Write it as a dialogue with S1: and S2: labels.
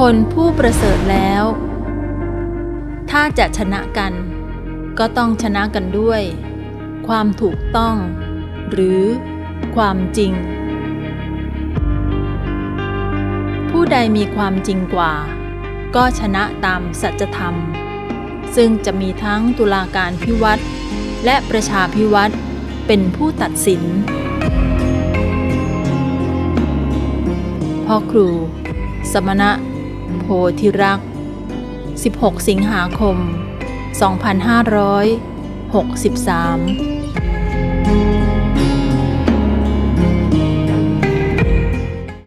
S1: คนผู้ประเสริฐแล้ว ถ้าจะชนะกัน ก็ต้องชนะกันด้วย ความถูกต้อง หรือความจริง ผู้ใดมีความจริงกว่า ก็ชนะตามสัจธรรม ซึ่งจะมีทั้งตุลาการพิวัตรและประชาพิวัตรเป็นผู้ตัดสิน พ่อครู สมณะ โพธิรัก 16 สิงหาคม 2563